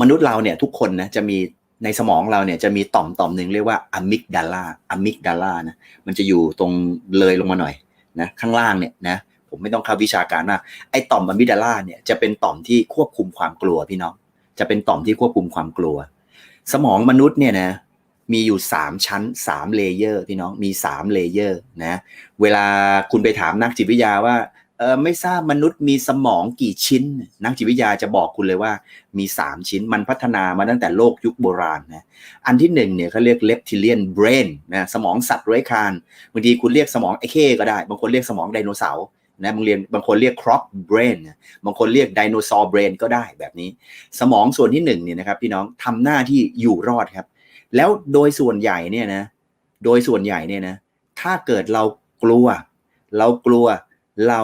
มนุษย์เราเนี่ยทุกคนนะจะมีในสมองเราเนี่ยจะมีต่อมต่อมหนึ่งเรียกว่าอะมิกดาลาอะมิกดาลานะมันจะอยู่ตรงเลยลงมาหน่อยนะข้างล่างเนี่ยนะผมไม่ต้องเข้าวิชาการมากไอ้ต่อมอะมิกดาลาเนี่ยจะเป็นต่อมที่ควบคุมความกลัวพี่น้องจะเป็นต่อมที่ควบคุมความกลัว สมองมนุษย์เนี่ยนะมีอยู่ 3 ชั้น 3 เลเยอร์พี่น้องมี 3 เลเยอร์นะเวลาคุณไปถามนักจิตวิทยาว่า เออไม่ทราบมนุษย์มีสมองกี่ชิ้น นักจิตวิทยาจะบอกคุณเลยว่ามี 3 ชิ้นมันพัฒนามาตั้งแต่โลกยุคโบราณนะอันที่หนึ่งเนี่ยเขาเรียก reptilian brain นะสมองสัตว์เลื้อยคลานบางทีคุณเรียกสมองไอ้เข้ก็ได้ บางคนเรียกสมองไดโนเสาร์นะบางเรียนบางคนเรียก crop brain นะบางคนเรียก dinosaur brain ก็ได้แบบนี้ สมองส่วนที่หนึ่งเนี่ยนะครับพี่น้องทำหน้าที่อยู่รอดครับ แล้วโดยส่วนใหญ่เนี่ยนะโดยส่วนใหญ่เนี่ยนะถ้าเกิดเรากลัว เรากลัวเรา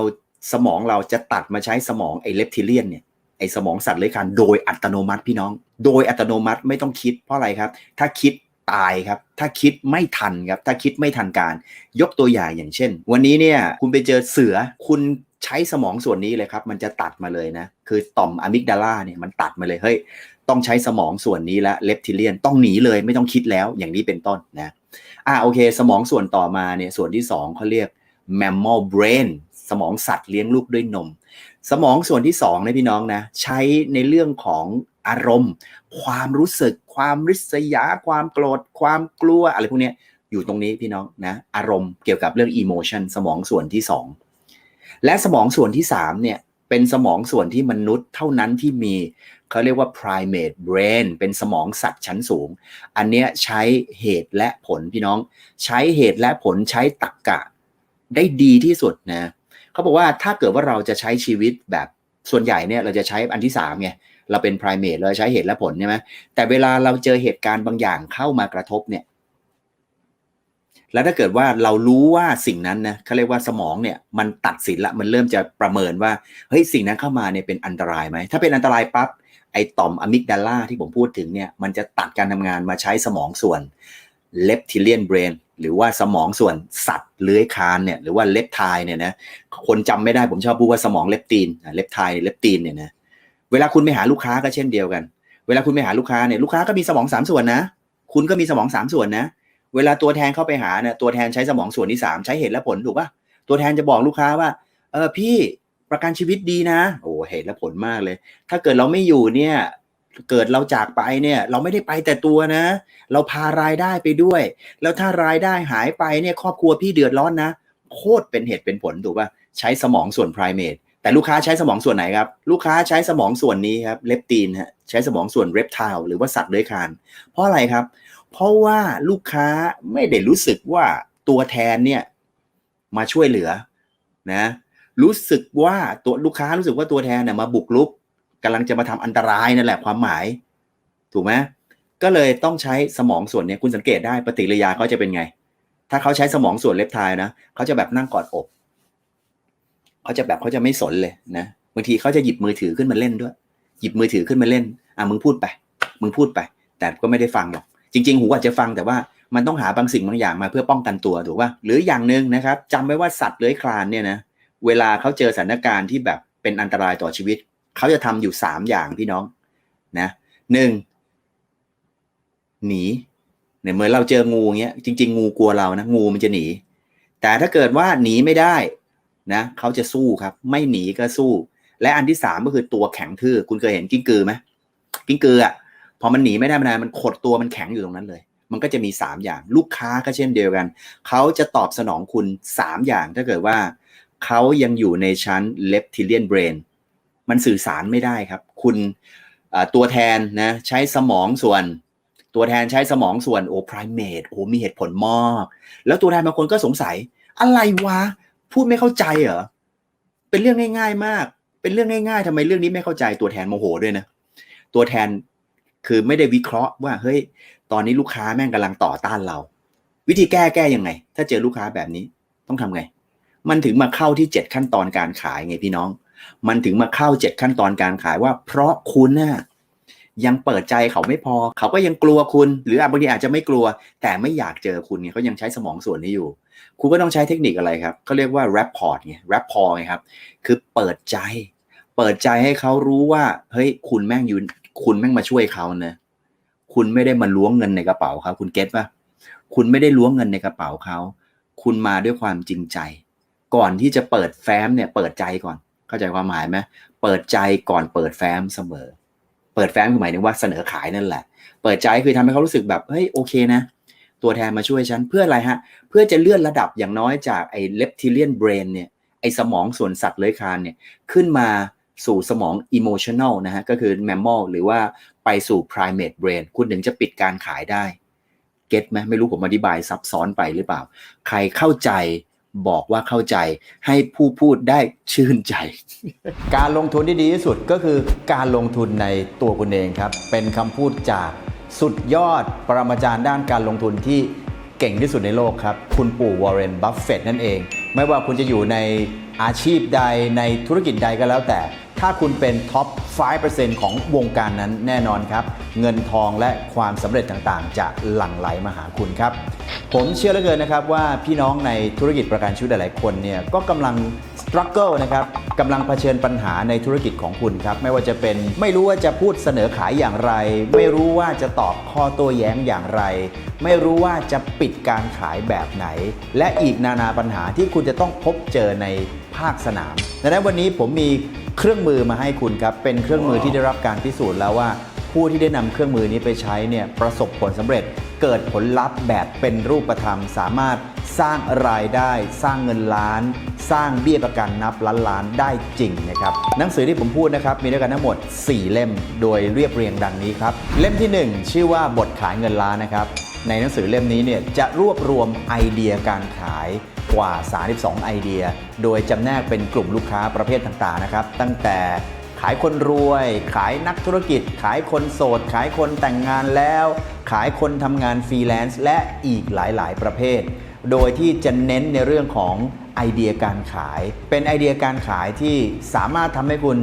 สมองเราจะตัดมาใช้สมองไอ้เลปทิเลียนเนี่ยไอ้สมองสัตว์เลื้อยคลานโดยอัตโนมัติพี่น้อง โดยอัตโนมัติไม่ต้องคิดเพราะอะไรครับ ถ้าคิดตายครับ ถ้าคิดไม่ทันครับ ถ้าคิดไม่ทันการ ยกตัวอย่างอย่างเช่น วันนี้เนี่ยคุณไปเจอเสือคุณใช้สมองส่วนนี้เลยครับ มันจะตัดมาเลยนะ คือต่อมอะมิกดาลาเนี่ยมันตัดมาเลยเฮ้ยต้องใช้สมองส่วนนี้ละเลปทิเลียนต้องหนีเลยไม่ต้องคิดแล้วอย่างนี้เป็นต้นนะอ่าโอเค สมองส่วนต่อมาเนี่ยส่วนที่สองเขาเรียก mammal brain สมองสัตว์เลี้ยงลูกด้วยนม สมองส่วนที่สองนะพี่น้องนะ ใช้ในเรื่องของอารมณ์ ความรู้สึก ความริษยา ความโกรธ ความกลัว อะไรพวกนี้อยู่ตรงนี้พี่น้องนะอารมณ์เกี่ยวกับเรื่อง emotion สมองส่วนที่สองและสมองส่วนที่สามเนี่ยเป็นสมองส่วนที่มนุษย์เท่านั้นที่มีเขาเรียกว่า primate brain เป็นสมองสัตว์ชั้นสูง อันเนี้ยใช้เหตุและผลพี่น้อง ใช้เหตุและผลใช้ตรรกกะ ได้ดีที่สุดนะเขาบอกว่าถ้าเกิดว่าเราจะใช้ชีวิตแบบส่วนใหญ่เนี่ยเราจะใช้อันที่สามไงเราเป็น primate เราใช้เหตุและผลใช่ไหมแต่เวลาเราเจอเหตุการณ์บางอย่างเข้ามากระทบเนี่ย แล้วถ้าเกิดว่าเรารู้ว่าสิ่งนั้นนะเขาเรียกว่าสมองเนี่ย มันตัดสินละมันเริ่มจะประเมินว่าเฮ้ยสิ่งนั้นเข้ามาเนี่ยเป็นอันตรายไหมถ้าเป็นอันตรายปั๊บไอต่อมอะมิกดาลาที่ผมพูดถึงเนี่ยมันจะตัดการทำงานมาใช้สมองส่วน เลปทิเลียนเบรนหรือว่าสมองส่วนสัตว์เลื้อยคลานเนี่ยหรือว่าเล็บไทเนี่ยนะคนจำไม่ได้ผมชอบพูดว่าสมองเล็บตีนเล็บไทเล็บตีนเนี่ยนะเวลาคุณไปหาลูกค้าก็เช่นเดียวกัน เวลาคุณไปหาลูกค้าเนี่ยลูกค้าก็มีสมองสามส่วนนะ คุณก็มีสมองสามส่วนนะ เวลาตัวแทนเข้าไปหาเนี่ยตัวแทนใช้สมองส่วนที่สามใช้เหตุและผลถูกป่ะตัวแทนจะบอกลูกค้าว่าเออพี่ประกันชีวิตดีนะ โอ้เหตุและผลมากเลย ถ้าเกิดเราไม่อยู่เนี่ย เกิดเราจากไปเนี่ย เราไม่ได้ไปแต่ตัวนะ เราพารายได้ไปด้วย แล้วถ้ารายได้หายไปเนี่ยครอบครัวพี่เดือดร้อนนะ โคตรเป็นเหตุเป็นผลถูกป่ะใช้สมองส่วน primate แต่ลูกค้าใช้สมองส่วนไหนครับ ลูกค้าใช้สมองส่วนนี้ครับเลปตีนฮะใช้สมองส่วนเรปท i ลหรือว่าสัตว์เลื้อยคลานเพราะอะไรครับ เพราะว่าลูกค้าไม่ได้รู้สึกว่าตัวแทนเนี่ยมาช่วยเหลือนะรู้สึกว่าตัวลูกค้ารู้สึกว่าตัวแทนเนี่ยมาบุกรุก กำลังจะมาทำอันตรายนั่นแหละความหมาย ถูกไหมก็เลยต้องใช้สมองส่วนนี้คุณสังเกตได้ปฏิกิริยาเขาจะเป็นไง ถ้าเขาใช้สมองส่วนเล็บทายนะเขาจะแบบนั่งกอดอกเขาจะแบบเขาจะไม่สนเลยนะบางทีเขาจะหยิบมือถือขึ้นมาเล่นด้วย หยิบมือถือขึ้นมาเล่นอะมึงพูดไป มึงพูดไป แต่ก็ไม่ได้ฟังหรอก จริง ๆ หูอาจจะฟังแต่ว่ามันต้องหาบางสิ่งบางอย่างมาเพื่อป้องกันตัวถูกป่ะหรืออย่างหนึ่งนะครับจำไว้ว่าสัตว์เลื้อยคลานเนี่ยนะเวลาเขาเจอสถานการณ์ที่แบบเป็นอันตรายต่อชีวิต เขาจะทำอยู่สามอย่างพี่น้องนะหนึ่งหนีเนี่ยเมื่อเราเจองูเงี้ยจริง ๆ งูกลัวเรานะงูมันจะหนี แต่ถ้าเกิดว่าหนีไม่ได้นะเขาจะสู้ครับ ไม่หนีก็สู้ และอันที่สามก็คือตัวแข็งทื่อคุณเคยเห็นกิ้งกือไหมกิ้งกืออะพอมันหนีไม่ได้มานานมันขดตัวมันแข็งอยู่ตรงนั้นเลย มันก็จะมีสามอย่างลูกค้าก็เช่นเดียวกัน เขาจะตอบสนองคุณสามอย่างถ้าเกิดว่า เขายังอยู่ในชั้น leptilian brain มันสื่อสารไม่ได้ครับ คุณตัวแทนนะใช้สมองส่วน ตัวแทนใช้สมองส่วนโอ้ primate โอ้มีเหตุผลมาก แล้วตัวแทนบางคนก็สงสัย อะไรวะ พูดไม่เข้าใจเหรอ เป็นเรื่องง่ายๆมาก เป็นเรื่องง่ายๆทำไมเรื่องนี้ไม่เข้าใจตัวแทนโมโหด้วยนะ ตัวแทนคือไม่ได้วิเคราะห์ว่าเฮ้ยตอนนี้ลูกค้าแม่งกำลังต่อต้านเรา วิธีแก้แก้ยังไง ถ้าเจอลูกค้าแบบนี้ต้องทำไง มันถึงมาเข้าที่เจ็ดขั้นตอนการขายไงพี่น้อง มันถึงมาเข้าเจ็ดขั้นตอนการขายว่า เพราะคุณน่ะยังเปิดใจเขาไม่พอ เขาก็ยังกลัวคุณ หรือบางทีอาจจะไม่กลัว แต่ไม่อยากเจอคุณเนี่ยเขายังใช้สมองส่วนนี้อยู่ คุณก็ต้องใช้เทคนิคอะไรครับเขาเรียกว่า rapport ไง rapport ไงครับ คือเปิดใจ เปิดใจให้เขารู้ว่า เฮ้ย คุณแม่งอยู่คุณแม่งมาช่วยเขานะคุณไม่ได้มาล้วงเงินในกระเป๋าเขาคุณเก็ตปะคุณไม่ได้ล้วงเงินในกระเป๋าเขา คุณมาด้วยความจริงใจ ก่อนที่จะเปิดแฟ้มเนี่ย เปิดใจก่อน เข้าใจความหมายไหมเปิดใจก่อนเปิดแฟ้มเสมอ เปิดแฟ้มคือหมายถึงว่าเสนอขายนั่นแหละ เปิดใจคือทำให้เขารู้สึกแบบเฮ้ยโอเคนะ ตัวแทนมาช่วยฉันเพื่ออะไรฮะ เพื่อจะเลื่อนระดับอย่างน้อยจากไอ้เลปทิเลียนเบรนเนี่ยไอ้สมองส่วนสัตว์เลื้อยคลานเนี่ยขึ้นมาสู่สมอง emotional นะฮะก็คือ mammal หรือว่าไปสู่ primate brain คุณถึงจะปิดการขายได้ เก็ตไหมไม่รู้ผมอธิบายซับซ้อนไปหรือเปล่า ใครเข้าใจ บอกว่าเข้าใจ ให้ผู้พูดได้ชื่นใจ การลงทุนที่ดีที่สุดก็คือการลงทุนในตัวคุณเองครับ เป็นคำพูดจากสุดยอดปรมาจารย์ด้านการลงทุนที่เก่งที่สุดในโลกครับ คุณปู่วอร์เรน บัฟเฟตต์นั่นเอง ไม่ว่าคุณจะอยู่ในอาชีพใดในธุรกิจใดก็แล้วแต่ ถ้าคุณเป็นท็อป 5%ของวงการนั้นแน่นอนครับ เงินทองและความสำเร็จต่างๆ จะหลั่งไหลมาหาคุณครับ ผมเชื่อเหลือเกินนะครับว่าพี่น้องในธุรกิจประกันชีวิตหลายๆคนเนี่ยก็กำลัง struggle นะครับกำลังเผชิญปัญหาในธุรกิจของคุณครับ ไม่ว่าจะเป็นไม่รู้ว่าจะพูดเสนอขายอย่างไร ไม่รู้ว่าจะตอบข้อโต้แย้งอย่างไร ไม่รู้ว่าจะปิดการขายแบบไหน และอีกนานาปัญหาที่คุณจะต้องพบเจอใน ภาคสนามดังนั้นวันนี้ผมมีเครื่องมือมาให้คุณครับ เป็นเครื่องมือที่ได้รับการพิสูจน์แล้วว่า ผู้ที่ได้นำเครื่องมือนี้ไปใช้เนี่ยประสบผลสำเร็จ เกิดผลลัพธ์แบบเป็นรูปธรรม สามารถสร้างรายได้ สร้างเงินล้าน สร้างเบี้ยประกันนับล้านล้านได้จริงนะครับหนังสือที่ผมพูดนะครับมีด้วยกันทั้งหมด 4 เล่มโดยเรียบเรียงดังนี้ครับเล่มที่ 1 ชื่อว่าบทขายเงินล้านนะครับในหนังสือเล่มนี้เนี่ยจะรวบรวมไอเดียการขาย กว่า 32 ไอเดีย โดยจำแนกเป็นกลุ่มลูกค้าประเภทต่างๆนะครับ ตั้งแต่ขายคนรวย ขายนักธุรกิจ ขายคนโสด ขายคนแต่งงานแล้ว ขายคนทำงานฟรีแลนซ์และอีกหลายๆ ประเภท โดยที่จะเน้นในเรื่องของไอเดียการขาย เป็นไอเดียการขายที่สามารถทำให้คุณ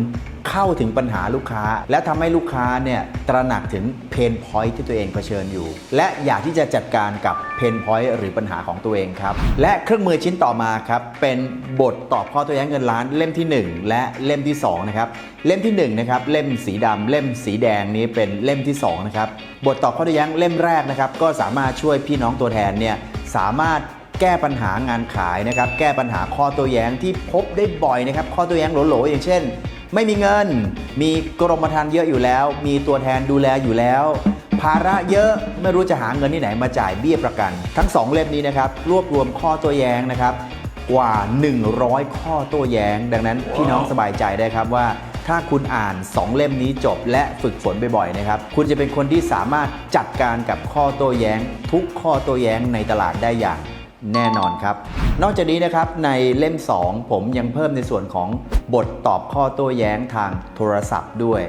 เข้าถึงปัญหาลูกค้า และทำให้ลูกค้าเนี่ยตระหนักถึงเพนพอยท์ที่ตัวเองเผชิญอยู่ และอยากที่จะจัดการกับเพนพอยท์หรือปัญหาของตัวเองครับ และเครื่องมือชิ้นต่อมาครับเป็นบทตอบข้อตัวแย้งเงินล้านเล่มที่ 1 และเล่มที่2นะครับเล่มที่1นะครับเล่มสีดำเล่มสีแดงนี้เป็นเล่มที่2นะครับบทตอบข้อตัวแย้งเล่มแรกนะครับก็สามารถช่วยพี่น้องตัวแทนเนี่ย สามารถแก้ปัญหางานขายนะครับ แก้ปัญหาข้อตัวแย้งที่พบได้บ่อยนะครับ ข้อตัวแย้งโหลๆอย่างเช่น ไม่มีเงิน มีกรมธรรม์เยอะอยู่แล้ว มีตัวแทนดูแลอยู่แล้ว ภาระเยอะไม่รู้จะหาเงินที่ไหนมาจ่ายเบี้ยประกัน ทั้ง 2 เล่มนี้นะครับ รวบรวมข้อตัวแย้งนะครับ กว่า 100 ข้อโต้แย้ง ดังนั้นพี่น้องสบายใจได้ครับว่า ถ้าคุณอ่าน 2 เล่มนี้จบและฝึกฝนบ่อยๆนะครับ คุณจะเป็นคนที่สามารถจัดการกับข้อโต้แย้ง ทุกข้อโต้แย้งในตลาดได้อย่างแน่นอนครับ นอกจากนี้นะครับในเล่ม 2 ผมยังเพิ่มในส่วนของบทตอบข้อโต้แย้งทางโทรศัพท์ด้วย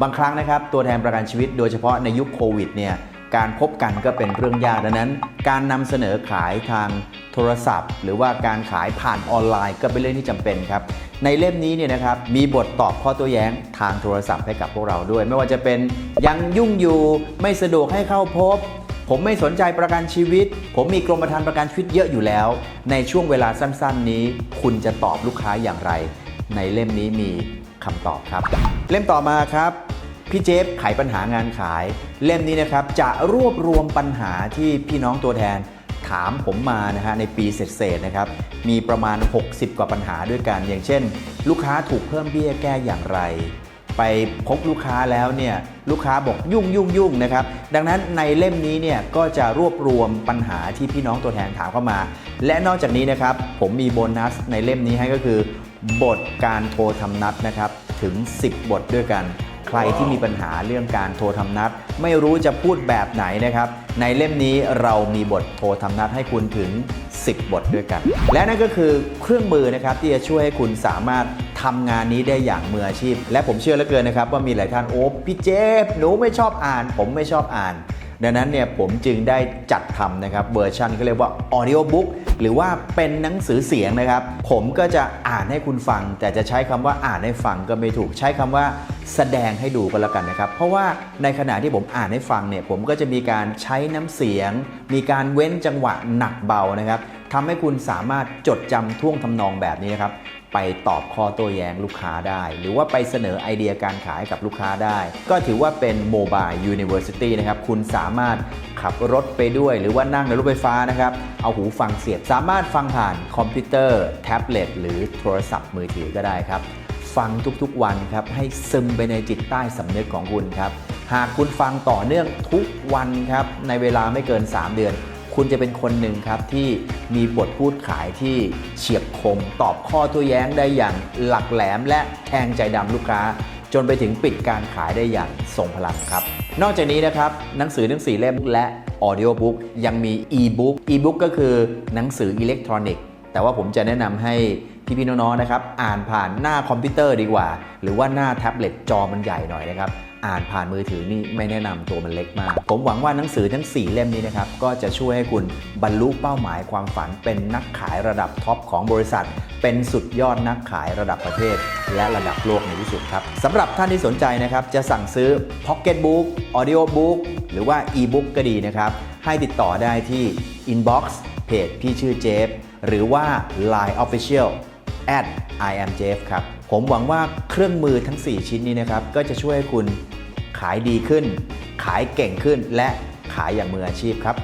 บางครั้งนะครับตัวแทนประกันชีวิตโดยเฉพาะในยุคโควิดเนี่ยการพบกันก็เป็นเรื่องยากดังนั้น การนำเสนอขายทางโทรศัพท์ หรือว่าการขายผ่านออนไลน์ก็เป็นเรื่องที่จำเป็นครับ ในเล่มนี้เนี่ยนะครับมีบทตอบข้อโต้แย้งทางโทรศัพท์ให้กับพวกเราด้วย ไม่ว่าจะเป็นยังยุ่งอยู่ไม่สะดวกให้เข้าพบ ผมไม่สนใจประกันชีวิต ผมมีกรมธรรม์ประกันชีวิตเยอะอยู่แล้ว ในช่วงเวลาสั้น ๆ นี้ คุณจะตอบลูกค้าอย่างไร ในเล่มนี้มีคำตอบครับ เล่มต่อมาครับพี่เจฟไขปัญหางานขาย เล่มนี้นะครับจะรวบรวมปัญหาที่พี่น้องตัวแทน ถามผมมานะฮะในปีเศษๆนะครับมีประมาณ 60 กว่าปัญหาด้วยกัน อย่างเช่น ลูกค้าถูกเพิ่มเบี้ยแก้อย่างไร ไปพบลูกค้าแล้วเนี่ยลูกค้าบอกยุ่งยุ่งยุ่งนะครับดังนั้นในเล่มนี้เนี่ยก็จะรวบรวมปัญหาที่พี่น้องตัวแทนถามเข้ามา และนอกจากนี้นะครับผมมีโบนัสในเล่มนี้ให้ก็คือบทการโทรทำนัดนะครับถึง 10 บทด้วยกัน ใครที่มีปัญหาเรื่องการโทรทำนัด ไม่รู้จะพูดแบบไหนนะครับ ในเล่มนี้เรามีบทโทรทำนัดให้คุณถึง 10 บทด้วยกัน และนั่นก็คือเครื่องมือนะครับที่จะช่วยให้คุณสามารถทำงานนี้ได้อย่างมืออาชีพ และผมเชื่อเหลือเกินนะครับว่ามีหลายท่านโอ้พี่เจฟหนูไม่ชอบอ่าน ผมไม่ชอบอ่านดังนั้นเนี่ยผมจึงได้จัดทำนะครับเวอร์ชันก็เรียกว่า audio book หรือว่าเป็นหนังสือเสียงนะครับ ผมก็จะอ่านให้คุณฟัง แต่จะใช้คำว่าอ่านให้ฟังก็ไม่ถูกใช้คำว่า แสดงให้ดูก็แล้วกันนะครับ เพราะว่าในขณะที่ผมอ่านให้ฟังเนี่ยผมก็จะมีการใช้น้ำเสียง มีการเว้นจังหวะหนักเบานะครับทำให้คุณสามารถจดจำท่วงทำนองแบบนี้นะครับไปตอบข้อโต้แย้งลูกค้าได้ หรือว่าไปเสนอไอเดียการขายกับลูกค้าได้ ก็ถือว่าเป็นโมบายยูนิเวอร์ซิตี้นะครับ คุณสามารถขับรถไปด้วย หรือว่านั่งในรถไฟฟ้านะครับ เอาหูฟังเสียบ สามารถฟังผ่านคอมพิวเตอร์ แท็บเล็ต หรือโทรศัพท์มือถือก็ได้ครับ ฟังทุกๆวันครับให้ซึมไปในจิตใต้สำนึกของคุณครับ หากคุณฟังต่อเนื่องทุกวันครับในเวลาไม่เกิน 3 เดือน คุณจะเป็นคนหนึ่งครับที่มีบทพูดขายที่เฉียบคม ตอบข้อโตัวแย้งได้อย่างหลักแหลม และแทงใจดำลูกค้า จนไปถึงปิดการขายได้อย่างทรงพลังครับ นอกจากนี้นะครับหนังสือทั้ง4เล่มและออดิโอบุ๊กยังมีอีบุ๊กอีบุ๊กก็คือหนังสืออิเล็กทรอนิกส์แต่ว่าผมจะแนะนำให้ พี่ๆน้องๆนะครับอ่านผ่านหน้าคอมพิวเตอร์ดีกว่า หรือว่าหน้าแท็บเล็ตจอมันใหญ่หน่อยนะครับอ่านผ่านมือถือนี่ไม่แนะนำตัวมันเล็กมาก ผมหวังว่าหนังสือทั้ง 4 เล่มนี้นะครับก็จะช่วยให้คุณบรรลุเป้าหมายความฝัน เป็นนักขายระดับท็อปของบริษัท เป็นสุดยอดนักขายระดับประเทศ และระดับโลกในที่สุดครับสำหรับท่านที่สนใจนะครับจะสั่งซื้อ Pocket Book Audio Book หรือว่า e-book ก็ดีนะครับให้ติดต่อได้ที่ inbox เพจพี่ชื่อเจฟหรือว่า Line Official at I am Jeff ครับ ผมหวังว่าเครื่องมือทั้ง 4 ชิ้นนี้นะครับ ก็จะช่วยให้คุณขายดีขึ้น ขายเก่งขึ้นและขายอย่างมืออาชีพครับ